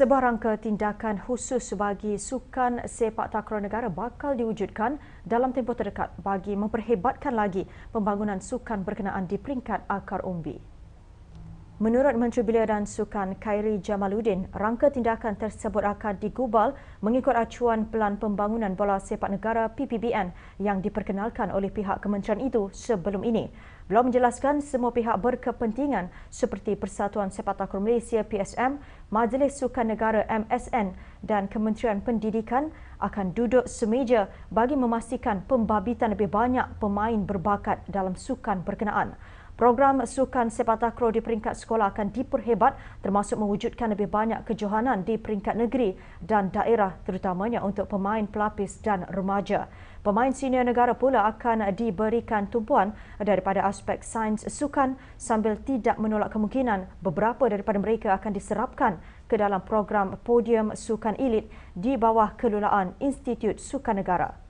Sebuah rangka tindakan khusus bagi sukan sepak takraw negara bakal diwujudkan dalam tempoh terdekat bagi memperhebatkan lagi pembangunan sukan berkenaan di peringkat akar umbi. Menurut Menteri Belia dan Sukan Khairi Jamaluddin, rangka tindakan tersebut akan digubal mengikut acuan Pelan Pembangunan Bola Sepak Negara PPBN yang diperkenalkan oleh pihak kementerian itu sebelum ini. Beliau menjelaskan semua pihak berkepentingan seperti Persatuan Sepak Takraw Malaysia PSM, Majlis Sukan Negara MSN dan Kementerian Pendidikan akan duduk semeja bagi memastikan pembabitan lebih banyak pemain berbakat dalam sukan berkenaan. Program sukan sepak takraw di peringkat sekolah akan diperhebat termasuk mewujudkan lebih banyak kejohanan di peringkat negeri dan daerah terutamanya untuk pemain pelapis dan remaja. Pemain senior negara pula akan diberikan tumpuan daripada aspek sains sukan sambil tidak menolak kemungkinan beberapa daripada mereka akan diserapkan ke dalam program podium sukan elit di bawah kelolaan Institut Sukan Negara.